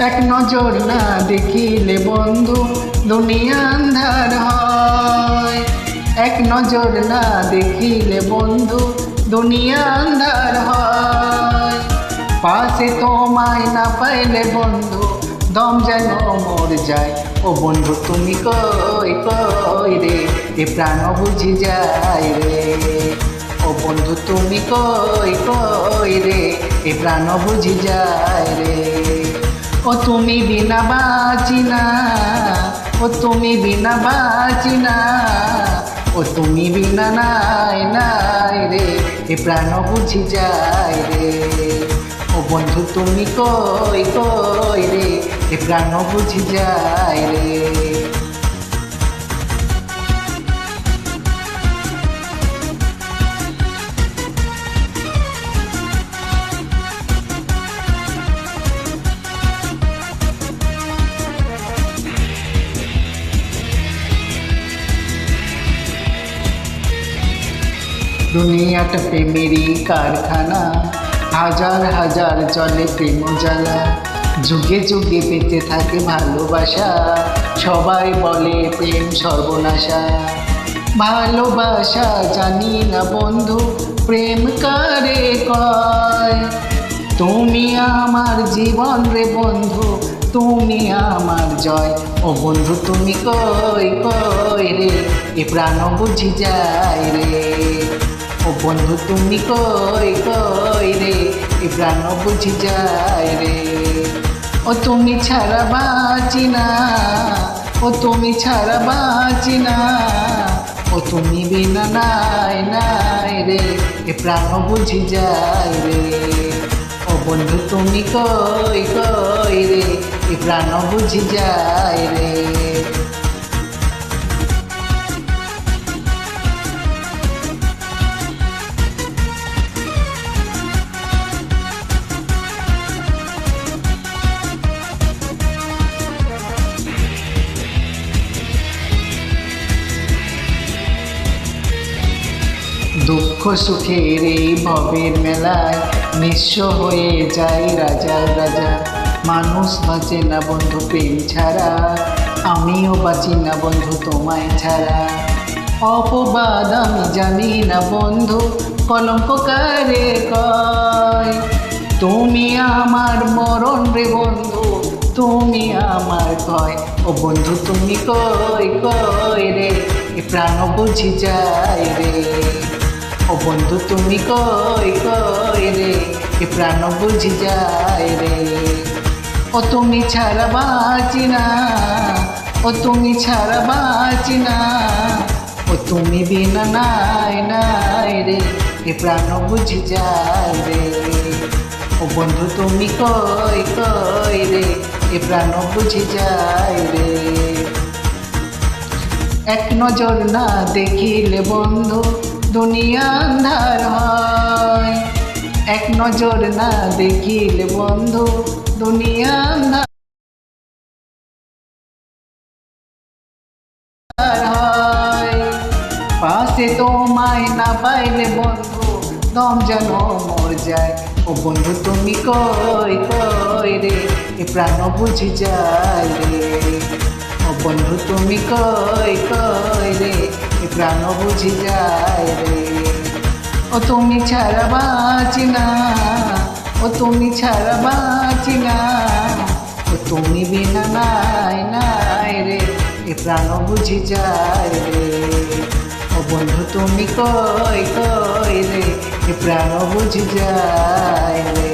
এক নজর না দেখিলে বন্ধু দুনিয়া আন্ধার হয়। এক নজর না দেখিলে বন্ধু দুনিয়া আন্ধার হয়। পাশে তোমায় না পাইলে বন্ধু, দম যেন মর যায়। ও বন্ধু, তুমি কই কই রে? এ প্রাণ বুঝি যায় রে। ও বন্ধু, তুমি কই কই রে? এ প্রাণ বুঝি যায় রে। ও তুমি বিনা বাঁচি না ও তুমি বিনা বাঁচি না ও তুমি বিনা নাই নাই রে, এ প্রাণ বুঝি যায় রে। ও বন্ধু তুমি কই কই রে, এ প্রাণ বুঝি যায় রে। দুনিয়াটা প্রেমেরই কারখানা, হাজার হাজার জলে প্রেম জ্বালা। যুগে যুগে পেতে থাকে ভালোবাসা, সবাই বলে প্রেম সর্বনাশা। ভালোবাসা জানি না বন্ধু, প্রেম কারে কয়? তুমি আমার জীবন রে বন্ধু, তুমি আমার জয়। ও বন্ধু, তুমি কই কই রে? এ প্রাণ বুঝি যায় রে। ও বন্ধু, তুমি কই কই রে? এ প্রাণ বুঝি যায় রে। ও তুমি ছাড়া বাঁচি না। ও তুমি ছাড়া বাঁচি না। ও তুমি বিনা নাই নাই রে। এ প্রাণ বুঝি যায় রে। ও বন্ধু, তুমি কই কই রে? এ প্রাণ বুঝি যায় রে। দুঃখ সুখের এই ভবের মেলায় নিঃস্ব হয়ে যায় রাজা রাজা। মানুষ বাঁচে না বন্ধু প্রেম ছাড়া, আমিও বাঁচি না বন্ধু তোমায় ছাড়া। অপবাদ আমি জানি না বন্ধু কলঙ্ক কয়। তুমি আমার মরণ রে বন্ধু, তুমি আমার কয় ও বন্ধু, তুমি কয় কয় রে প্রাণ বুঝি যায় রে। বন্ধু, তুমি কই কই রে? এ প্রাণ বুঝি যায় রে। ও তুমি ছাড়া বাঁচি না, ও তুমি ছাড়া বাঁচি না। ও তুমি বিনা নাই নাই রে, এ প্রাণ বুঝি যায় রে। ও বন্ধু, তুমি কই কই রে? এ প্রাণ বুঝি যায় রে। এক নজর না দেখিলে বন্ধু দুনিয়া আন্ধার হয়। এক নজর না দেখিলে বন্ধু, দুনিয়া আন্ধার হয়। পাশে তোমায় না পাইলে বন্ধু, দম যেন মর যায়। ও বন্ধু, তুমি কই কই রে? এ প্রাণ বুঝি যায় রে। ও বন্ধু, তুমি কই কই রে? প্রাণ বুঝি যায় রে। ও তুমি ছাড়া বাঁচি না, ও তুমি ছাড়া বাঁচি না। ও তুমি বিনা নাই নাই রে, এ প্রাণ বুঝি যায় রে। ও বন্ধু তুমি কই কই রে, এ প্রাণ বুঝি যায় রে।